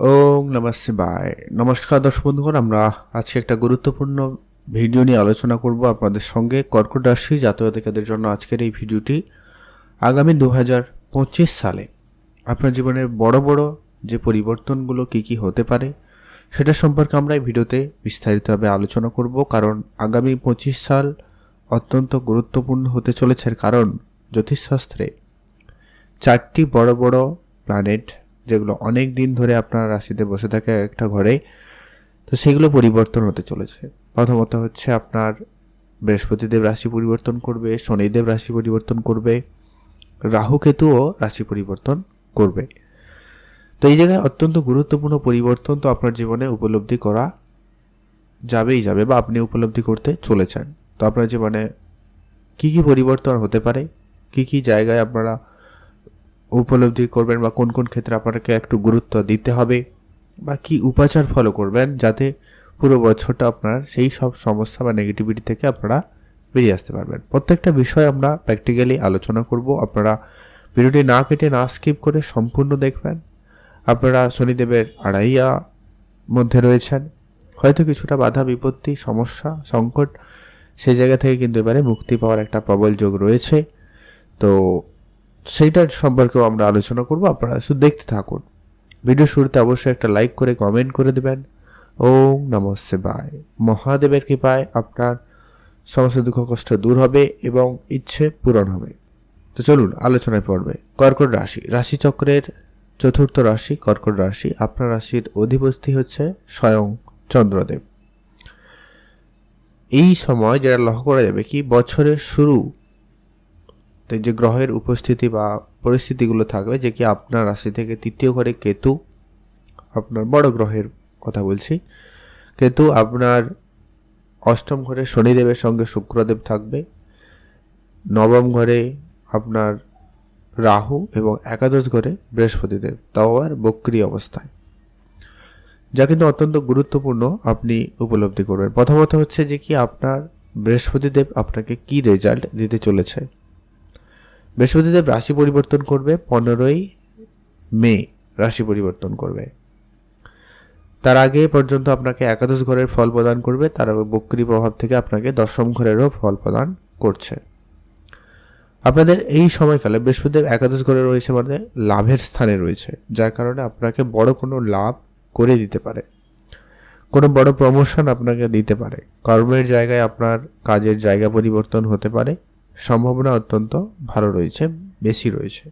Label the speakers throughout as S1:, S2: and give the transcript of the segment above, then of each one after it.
S1: ওম নমঃ শিবায়। নমস্কার দর্শক বন্ধুগণ, আমরা আজকে একটা গুরুত্বপূর্ণ ভিডিও নিয়ে আলোচনা করব আপনাদের সঙ্গে কর্কট রাশি জাতকাদের জন্য আজকের এই ভিডিওটি। আগামী দু সালে আপনার জীবনে বড় বড় যে পরিবর্তনগুলো কি কি হতে পারে, সেটা সম্পর্কে আমরা এই ভিডিওতে বিস্তারিতভাবে আলোচনা করব। কারণ আগামী পঁচিশ সাল অত্যন্ত গুরুত্বপূর্ণ হতে চলেছে কারণ জ্যোতিষশাস্ত্রে চারটি বড় বড় প্ল্যানেট যেগুলো অনেক দিন ধরে আপনার রাশিতে বসে থাকে একটা ঘরে তো সেগুলো পরিবর্তন হতে চলেছে। প্রথমত হচ্ছে আপনার বৃহস্পতিদেব রাশি পরিবর্তন করবে, শনিদেব রাশি পরিবর্তন করবে রাহু কেতুও রাশি পরিবর্তন করবে। তো এই জায়গায় অত্যন্ত গুরুত্বপূর্ণ পরিবর্তন তো আপনার জীবনে উপলব্ধি করা যাবেই যাবে বা আপনি উপলব্ধি করতে চলেছেন। তো আপনার জীবনে কী কী পরিবর্তন হতে পারে? কী কী জায়গায় আপনারা উপলব্ধি করবেন বা কোন কোন ক্ষেত্রে আপনাকে একটু গুরুত্ব দিতে হবে বা কি উপাচার ফলো করবেন যাতে পুরো বছরটা আপনার সেই সব সমস্যা বা নেগেটিভিটি থেকে আপনারা বেরিয়ে আসতে পারবেন। প্রত্যেকটা বিষয় আমরা প্র্যাকটিক্যালি আলোচনা করব। আপনারা ভিডিওটি না কেটে, না স্কিপ করে সম্পূর্ণ দেখবেন। আপনারা শনিদেবের আড়াইয়া মধ্যে রয়েছেন। হয়তো কিছুটা বাধা, বিপত্তি, সমস্যা, সংকট সেই জায়গা থেকে কিন্তু এবারে মুক্তি পাওয়ার একটা প্রবল যোগ রয়েছে। তো সেইটার সম্পর্কেও আমরা আলোচনা করব। আপনারা শুধু দেখতে থাকুন। ভিডিও শুরুতে অবশ্যই একটা লাইক করে কমেন্ট করে দেবেন। ওম নমঃ শিবায়। মহাদেবের কৃপায় আপনার সমস্ত দুঃখ কষ্ট দূর হবে এবং ইচ্ছে পূরণ হবে। তো চলুন আলোচনায় পড়বে কর্কট রাশি। রাশিচক্রের চতুর্থ রাশি, কর্কট রাশি। আপনার রাশির অধিপতি হচ্ছে স্বয়ং চন্দ্রদেব। এই সময় যেটা লক্ষ্য করা যাবে কি, বছরের শুরু তো যে গ্রহের উপস্থিতি বা পরিস্থিতিগুলো থাকবে, যে কি আপনার রাশি থেকে তৃতীয় ঘরে কেতু, আপনার বড় গ্রহের কথা বলছি, কেতু আপনার অষ্টম ঘরে শনিদেবের সঙ্গে শুক্রদেব থাকবে, নবম ঘরে আপনার রাহু এবং একাদশ ঘরে বৃহস্পতিদেব। তাও আবার বক্রি অবস্থায়। যা কিন্তু অত্যন্ত গুরুত্বপূর্ণ আপনি উপলব্ধি করবেন। প্রথমত হচ্ছে যে কি আপনার বৃহস্পতিদেব আপনাকে কি রেজাল্ট দিতে চলেছে? বৃহস্পতিদেব রাশি পরিবর্তন করবে, পনেরোই মে রাশি পরিবর্তন করবে। তার আগে পর্যন্ত আপনাকে একাদশ ঘরের ফল প্রদান করবে, তার বক্রি প্রভাব থেকে আপনাকে দশম ঘরেরও ফল প্রদান করছে। আপনাদের এই সময়কালে বৃহস্পতিদেব একাদশ ঘরে রয়েছে মানে লাভের স্থানে রয়েছে, যার কারণে আপনাকে বড় কোনো লাভ করে দিতে পারে। কোনো বড় প্রমোশন আপনাকে দিতে পারে। কর্মের জায়গায় আপনার কাজের জায়গা পরিবর্তন হতে পারে। সম্ভাবনা অত্যন্ত ভালো রয়েছে, বেশি রয়েছে।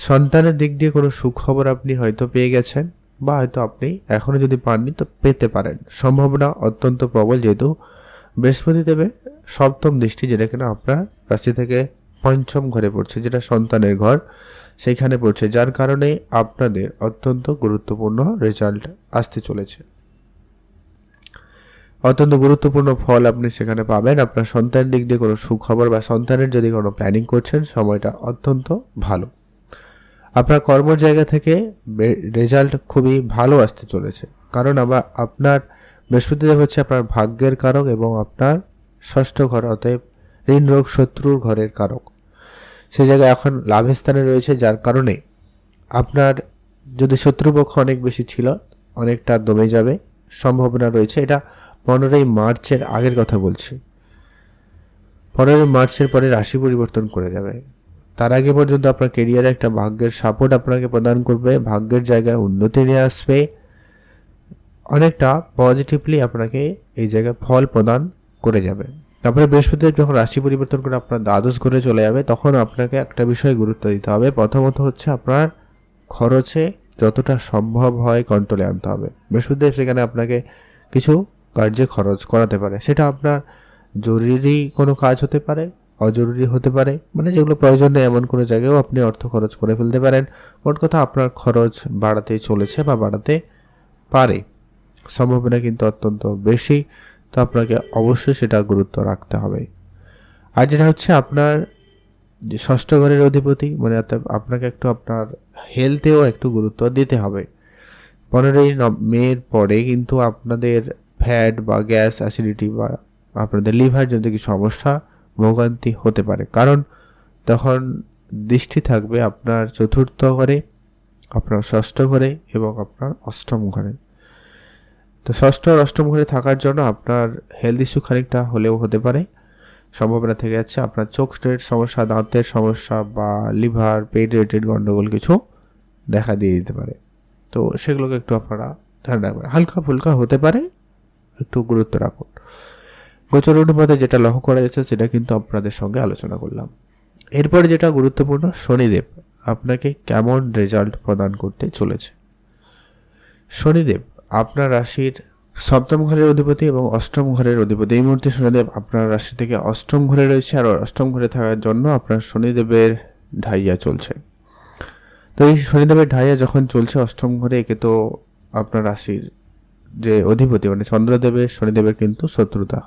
S1: সন্তানের দিক দিয়ে কোনো সুখবর আপনি হয়তো পেয়ে গেছেন বা হয়তো আপনি এখনও যদি পাননি তো পেতে পারেন। সম্ভাবনা অত্যন্ত প্রবল যেহেতু বৃহস্পতি দেবে সপ্তম দৃষ্টি যেটা কিনা আপনার রাশি থেকে পঞ্চম ঘরে পড়ছে, যেটা সন্তানের ঘর সেইখানে পড়ছে, যার কারণে আপনাদের অত্যন্ত গুরুত্বপূর্ণ রেজাল্ট আসতে চলেছে। অত্যন্ত গুরুত্বপূর্ণ ফল আপনি সেখানে পাবেন। আপনার সন্তানের দিক দিয়ে কোনো সুখবর বা সন্তানের যদি কোনো প্ল্যানিং করছেন, সময়টা অত্যন্ত ভালো। আপনার কর্ম জায়গা থেকে রেজাল্ট খুবই ভালো আসতে চলেছে। কারণ আবার আপনার বৃহস্পতিদেব হচ্ছে আপনার ভাগ্যের কারক এবং আপনার ষষ্ঠ ঘর, অতএব ঋণ রোগ শত্রুর ঘরের কারক। সে জায়গায় এখন লাভের স্থানে রয়েছে, যার কারণে আপনার যদি শত্রুপক্ষ অনেক বেশি ছিল, অনেকটা দমে যাবে, সম্ভাবনা রয়েছে। এটা পনেরোই মার্চের আগের কথা বলছি। পনেরোই মার্চের পরে রাশি পরিবর্তন করে যাবে। তার আগে পর্যন্ত আপনার কেরিয়ারে একটা ভাগ্যের সাপোর্ট আপনাকে প্রদান করবে, ভাগ্যের জায়গায় উন্নতি নিয়ে আসবে। অনেকটা পজিটিভলি আপনাকে এই জায়গায় ফল প্রদান করে যাবে। তারপরে বৃহস্পতিবার যখন রাশি পরিবর্তন করে আপনার দ্বাদশ ঘরে চলে যাবে, তখন আপনাকে একটা বিষয় গুরুত্ব দিতে হবে। প্রথমত হচ্ছে আপনার খরচে যতটা সম্ভব হয় কন্ট্রোলে আনতে হবে। বৃহস্পতিদেব সেখানে আপনাকে কিছু কার্যে খরচ করাতে পারে। সেটা আপনার জরুরি কোনো কাজ হতে পারে, অজরুরি হতে পারে মানে যেগুলো প্রয়োজন নেই এমন কোনো জায়গায়ও আপনি অর্থ খরচ করে ফেলতে পারেন। মোট কথা আপনার খরচ বাড়াতে চলেছে বা বাড়াতে পারে। সম্ভাবনা কিন্তু অত্যন্ত বেশি, তো আপনাকে অবশ্যই সেটা গুরুত্ব রাখতে হবে। আর যেটা হচ্ছে আপনার যে ষষ্ঠ ঘরের অধিপতি মানে আপনাকে একটু আপনার হেলথেও একটু গুরুত্ব দিতে হবে। পনেরোই মেয়ের পরে কিন্তু আপনাদের ফ্যাট বা গ্যাস অ্যাসিডিটি বা আপনাদের লিভার যদি কি সমস্যা, ভোগান্তি হতে পারে। কারণ তখন দৃষ্টি থাকবে আপনার চতুর্থ ঘরে, আপনার ষষ্ঠ ঘরে এবং আপনার অষ্টম ঘরে। তো ষষ্ঠ আর অষ্টম ঘরে থাকার জন্য আপনার হেলথ ইস্যু খানিকটা হলেও হতে পারে। সম্ভাবনা থেকে যাচ্ছে আপনার চোখ চোখের সমস্যা, দাঁতের সমস্যা বা লিভার পেট রিলেটেড গণ্ডগোল কিছু দেখা দিয়ে দিতে পারে। তো সেগুলোকে একটু আপনারা ধ্যান রাখবেন হালকা ফুলকা হতে পারে একটু গুরুত্ব রাখুন। গোচর অনুপাতে যেটা লক্ষ্য করা যাচ্ছে, সেটা কিন্তু আপনাদের সঙ্গে আলোচনা করলাম। এরপরে যেটা গুরুত্বপূর্ণ, শনিদেব আপনাকে কেমন রেজাল্ট প্রদান করতে চলেছে? শনিদেব আপনার রাশির সপ্তম ঘরের অধিপতি এবং অষ্টম ঘরের অধিপতি। এই মুহূর্তে শনিদেব আপনার রাশি থেকে অষ্টম ঘরে রয়েছে আর অষ্টম ঘরে থাকার জন্য আপনার শনিদেবের ঢাইয়া চলছে। তো এই শনিদেবের ঢাইয়া যখন চলছে অষ্টম ঘরে, একে তো আপনার রাশির যে অধিপতি মানে চন্দ্রদেবের, শনিদেবের কিন্তু শত্রুতা।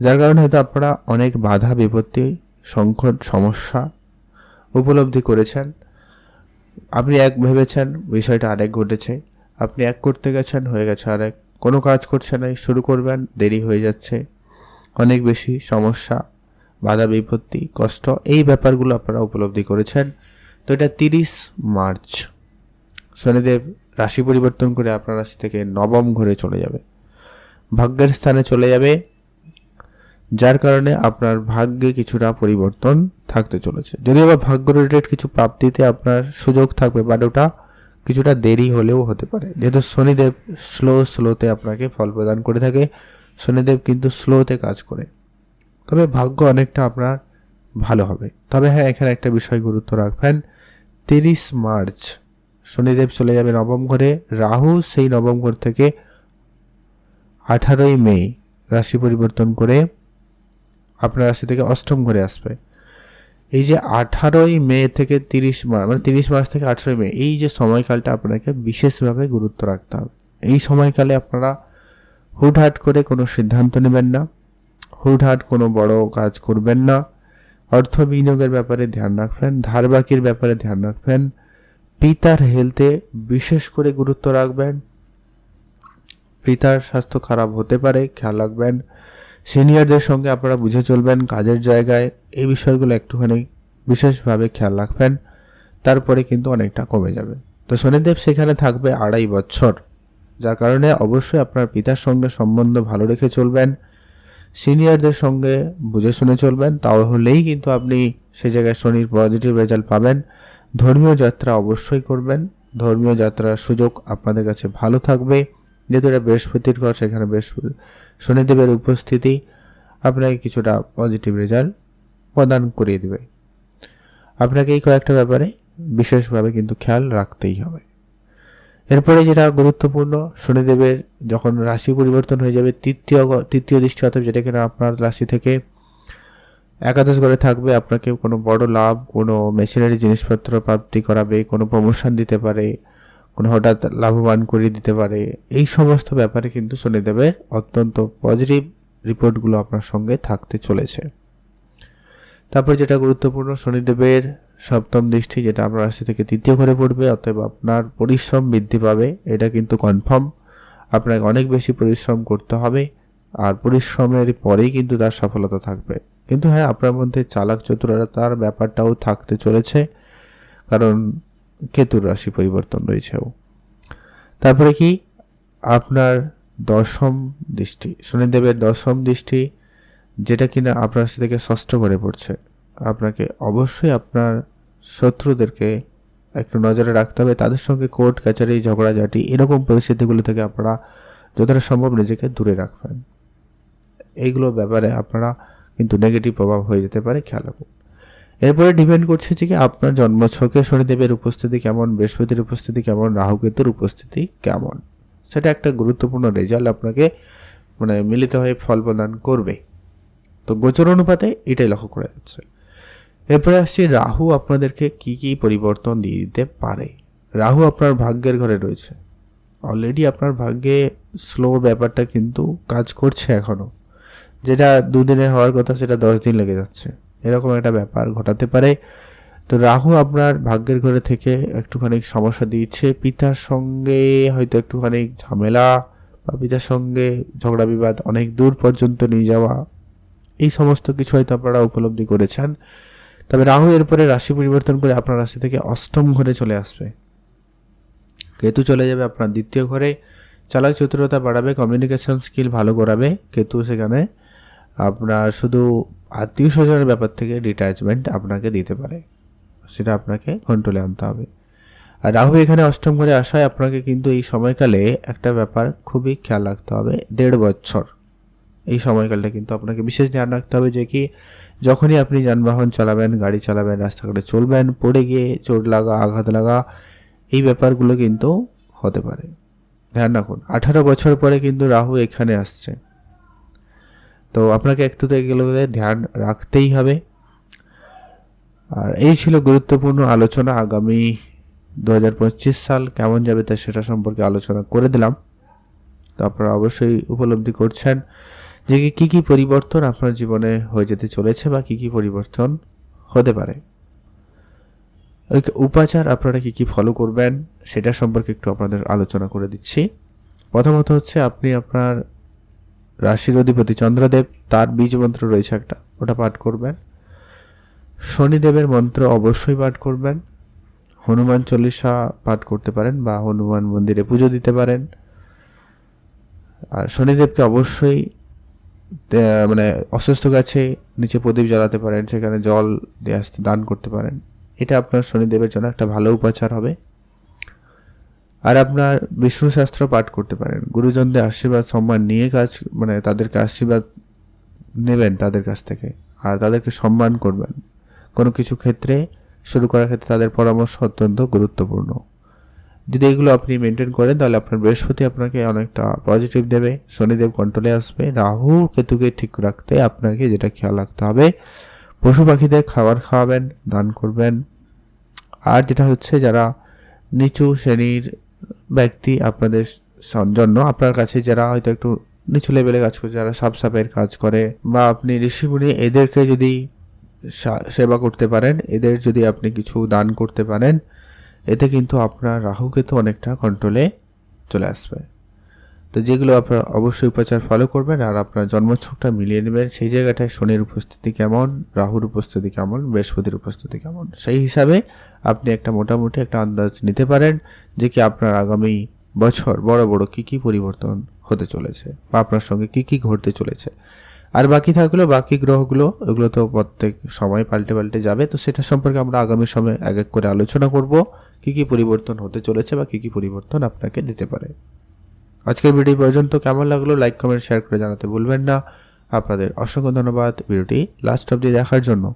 S1: যার কারণে হয়তো আপনারা অনেক বাধা, বিপত্তি, সংকট, সমস্যা উপলব্ধি করেছেন। আপনি এক ভেবেছেন, বিষয়টা আরেক ঘটেছে। আপনি এক করতে গেছেন, হয়ে গেছে আরেক। কোনো কাজ করছে না, শুরু করবেন, দেরি হয়ে যাচ্ছে। অনেক বেশি সমস্যা, বাধা, বিপত্তি, কষ্ট, এই ব্যাপারগুলো আপনারা উপলব্ধি করেছেন। তো এটা তিরিশ মার্চ। শনিদেব রাশি পরিবর্তন করে আপনার রাশি থেকে নবম ঘরে চলে যাবে। ভাগ্যের স্থানে চলে যাবে, যার কারণে আপনার ভাগ্যে কিছুটা পরিবর্তন থাকতে চলেছে। যদি আবার ভাগ্য রিলেটেড কিছু প্রাপ্তিতে আপনার সুযোগ থাকবে বাট ওটা কিছুটা দেরি হলেও হতে পারে। যেহেতু শনিদেব স্লো স্লোতে আপনাকে ফল প্রদান করে থাকে, শনিদেব কিন্তু স্লোতে কাজ করে। তবে ভাগ্য অনেকটা আপনার ভালো হবে। তবে হ্যাঁ এখানে একটা বিষয় গুরুত্ব রাখবেন, তিরিশ মার্চ শনিদেব চলে যাবে নবম ঘরে। রাহু সেই নবম ঘর থেকে আঠারোই মে রাশি পরিবর্তন করে আপনার রাশি থেকে অষ্টম ঘরে আসবে। এই যে আঠারোই মে থেকে তিরিশ মার্চ মানে তিরিশ মার্চ থেকে আঠারোই মে, এই যে সময়কালটা আপনাকে বিশেষভাবে গুরুত্ব রাখতে হবে। এই সময়কালে আপনারা হুটহাট করে কোনো সিদ্ধান্ত নেবেন না, হুটহাট কোনো বড় কাজ করবেন না, অর্থ বিনিয়োগের ব্যাপারে ধ্যান রাখবেন ধার বাকির ব্যাপারে ধ্যান রাখবেন পিতার হেলথে বিশেষ করে গুরুত্ব রাখবেন। পিতার স্বাস্থ্য খারাপ হতে পারে, খেয়াল রাখবেন। সিনিয়রদের সঙ্গে আপনারা বুঝে চলবেন কাজের জায়গায়, এই বিষয়গুলো একটুখানি বিশেষভাবে খেয়াল রাখবেন। তারপরে কিন্তু অনেকটা কমে যাবে। তো শনিদেব সেখানে থাকবে আড়াই বছর। যার কারণে অবশ্যই আপনার পিতার সঙ্গে সম্বন্ধ ভালো রেখে চলবেন। সিনিয়রদের সঙ্গে বুঝে শুনে চলবেন। তাহলেই কিন্তু আপনি সে জায়গায় শনির পজিটিভ রেজাল্ট পাবেন। ধর্মীয় যাত্রা অবশ্যই করবেন। ধর্মীয় যাত্রার সুযোগ আপনাদের কাছে ভালো থাকবে। যেহেতু এটা বৃহস্পতির ঘর, সেখানে বৃহস্পতি, শনিদেবের উপস্থিতি আপনাকে কিছুটা পজিটিভ রেজাল্ট প্রদান করিয়ে দেবে। আপনাকে এই কয়েকটা ব্যাপারে বিশেষভাবে কিন্তু খেয়াল রাখতেই হবে। এরপরে যেটা গুরুত্বপূর্ণ, শনিদেবের যখন রাশি পরিবর্তন হয়ে যাবে, তৃতীয় তৃতীয় দৃষ্টি অর্থাৎ যেটা কিনা আপনার রাশি থেকে একাদশ ঘরে থাকবে, আপনাকে কোনো বড় লাভ, কোনো মেশিনারি জিনিসপত্র প্রাপ্তি করাবে, কোনো প্রমোশন দিতে পারে, কোনো হঠাৎ লাভবান করিয়ে দিতে পারে। এই সমস্ত ব্যাপারে কিন্তু শনিদেবের অত্যন্ত পজিটিভ রিপোর্টগুলো আপনার সঙ্গে থাকতে চলেছে। তারপর যেটা গুরুত্বপূর্ণ, শনিদেবের সপ্তম দৃষ্টি যেটা আপনার রাশি থেকে তৃতীয় ঘরে পড়বে, অতএব আপনার পরিশ্রম বৃদ্ধি পাবে, এটা কিন্তু কনফার্ম আপনাকে অনেক বেশি পরিশ্রম করতে হবে, আর পরিশ্রমের পরেই কিন্তু তার সফলতা থাকবে। কিন্তু হ্যাঁ আপনার মধ্যে চালাক চতুরতার ব্যাপারটাও থাকতে চলেছে, কারণ কেতুর রাশি পরিবর্তন রয়েছেও তারপরে কি? আপনার দশম দৃষ্টি, শনিদেবের দশম দৃষ্টি, যেটা কিনা আপনার থেকে ষষ্ঠ করে পড়ছে। আপনাকে অবশ্যই আপনার শত্রুদেরকে একটু নজরে রাখতে হবে। তাদের সঙ্গে কোর্ট কাছারি ঝগড়াঝাটি এরকম পরিস্থিতিগুলো থেকে আপনারা যতটা সম্ভব নিজেকে দূরে রাখবেন। এইগুলো ব্যাপারে আপনারা কিন্তু নেগেটিভ প্রভাব হয়ে যেতে পারে, খেয়াল রাখুন এরপরে ডিপেন্ড করছে যে কি আপনার জন্মছকে শনিদেবের উপস্থিতি কেমন, বৃহস্পতির উপস্থিতি কেমন, রাহুকেতুর উপস্থিতি কেমন? সেটা একটা গুরুত্বপূর্ণ রেজাল্ট আপনাকে মানে মিলিত হয়ে ফল প্রদান করবে। তো গোচর অনুপাতে এটাই লক্ষ্য করা যাচ্ছে। এরপরে আসছি রাহু আপনাদেরকে কি কি পরিবর্তন দিয়ে দিতে পারে? রাহু আপনার ভাগ্যের ঘরে রয়েছে। অলরেডি আপনার ভাগ্যে স্লো ব্যাপারটা কিন্তু কাজ করছে এখনও যেটা দুদিনে হওয়ার কথা, সেটা দশ দিন লেগে যাচ্ছে। এরকম একটা ব্যাপার ঘটাতে পারে। তো রাহু আপনার ভাগ্যের ঘরে থেকে একটুখানি সমস্যা দিচ্ছে পিতার সঙ্গে হয়তো একটুখানি ঝামেলা বা পিতার সঙ্গে ঝগড়া বিবাদ অনেক দূর পর্যন্ত নিয়ে যাওয়া, এই সমস্ত কিছু হয়তো আপনারা উপলব্ধি করেছেন। তবে রাহু এরপরে রাশি পরিবর্তন করে আপনার রাশি থেকে অষ্টম ঘরে চলে আসবে। কেতু চলে যাবে আপনার দ্বিতীয় ঘরে। চালাক চতুরতা বাড়াবে কমিউনিকেশন স্কিল ভালো করাবে। কেতু সেখানে আপনার শুধু আত্মীয় স্বজনের ব্যাপার থেকে ডিট্যাচমেন্ট আপনাকে দিতে পারে। সেটা আপনাকে কন্ট্রোলে আনতে হবে। আর রাহু এখানে অষ্টম ঘরে আসায় আপনাকে কিন্তু এই সময়কালে একটা ব্যাপার খুবই খেয়াল রাখতে হবে, দেড় বছর। এই সময়কালটা কিন্তু আপনাকে বিশেষ ধ্যান রাখতে হবে যে কি, যখনই আপনি যানবাহন চালাবেন, গাড়ি চালাবেন, রাস্তাঘাটে চলবেন, পড়ে গিয়ে চোট লাগা, আঘাত লাগা, এই ব্যাপারগুলো কিন্তু হতে পারে। ধ্যান রাখুন। আঠারো বছর পরে কিন্তু রাহু এখানে আসছে। তো আপনাকে একটু তো এগুলোতে ধ্যান রাখতেই হবে। আর এই ছিল গুরুত্বপূর্ণ আলোচনা আগামী দু হাজার পঁচিশ সাল কেমন যাবে তা সেটা সম্পর্কে আলোচনা করে দিলাম। তো আপনারা অবশ্যই উপলব্ধি করছেন যে কি, কী পরিবর্তন আপনার জীবনে হয়ে যেতে চলেছে বা কী কী পরিবর্তন হতে পারে। উপাচার আপনারা কী কী ফলো করবেন সেটা সম্পর্কে একটু আপনাদের আলোচনা করে দিচ্ছি। প্রথমত হচ্ছে আপনি আপনার রাশির অধিপতি চন্দ্রদেব, তার বীজ মন্ত্র রয়েছে একটা, ওটা পাঠ করবেন। শনিদেবের মন্ত্র অবশ্যই পাঠ করবেন। হনুমান চল্লিশা পাঠ করতে পারেন বা হনুমান মন্দিরে পুজো দিতে পারেন। আর শনিদেবকে অবশ্যই মানে অসুস্থ গাছে নিচে প্রদীপ জ্বালাতে পারেন, সেখানে জল দিয়ে আসতে দান করতে পারেন। এটা আপনার শনিদেবের জন্য একটা ভালো উপাচার হবে। আর আপনার বিষ্ণু শাস্ত্র পাঠ করতে পারেন। গুরুজনদের আশীর্বাদ, সম্মান নিয়ে কাজ মানে তাদেরকে আশীর্বাদ নেবেন তাদের কাছ থেকে, আর তাদেরকে সম্মান করবেন। কোনো কিছু ক্ষেত্রে, শুরু করার ক্ষেত্রে তাদের পরামর্শ অত্যন্ত গুরুত্বপূর্ণ। যদি এগুলো আপনি মেনটেন করেন, তাহলে আপনার বৃহস্পতি আপনাকে অনেকটা পজিটিভ দেবে, শনিদেব কন্ট্রোলে আসবে, রাহু কেতুকে ঠিক রাখতে আপনাকে যেটা খেয়াল রাখতে হবে, পশু পাখিদের খাবার খাওয়াবেন, দান করবেন। আর যেটা হচ্ছে যারা নিচু শ্রেণির ব্যক্তি আপনাদের জন্য আপনার কাছে যারা হয়তো একটু নিচু লেভেলে কাজ করে যারা সাপ সাপের কাজ করে বা আপনি ঋষিমুনি, এদেরকে যদি সেবা করতে পারেন, এদের যদি আপনি কিছু দান করতে পারেন, এতে কিন্তু আপনার রাহুকে তো অনেকটা কন্ট্রোলে চলে আসবে। তো যেগুলো আপনার অবশ্যই উপাচার ফলো করবেন আর আপনার জন্মছকটা মিলিয়ে নেবেন, সেই জায়গাটায় শনির উপস্থিতি কেমন, রাহুর উপস্থিতি কেমন, বৃহস্পতির উপস্থিতি কেমন, সেই হিসাবে আপনি একটা মোটামুটি একটা আন্দাজ নিতে পারেন। যে কি আপনার আগামী বছর বড় বড় কি কি পরিবর্তন হতে চলেছে বা আপনার সঙ্গে কি কি ঘটতে চলেছে? আর বাকি থাকল বাকি গ্রহগুলো, এগুলো তো প্রত্যেক সময় পাল্টে পাল্টে যাবে, তো সেটা সম্পর্কে আমরা আগামী সময় এক এক করে আলোচনা করব, কি কি পরিবর্তন হতে চলেছে বা কি কি পরিবর্তন আপনাকে দিতে পারে। আজকের ভিডিও পর্যন্ত কেমন লাগল লাইক, কমেন্ট, শেয়ার করে জানাতে ভুলবেন না। আপনাদের অসংখ্য ধন্যবাদ ভিডিওটি লাস্ট অবধি দেখার জন্য।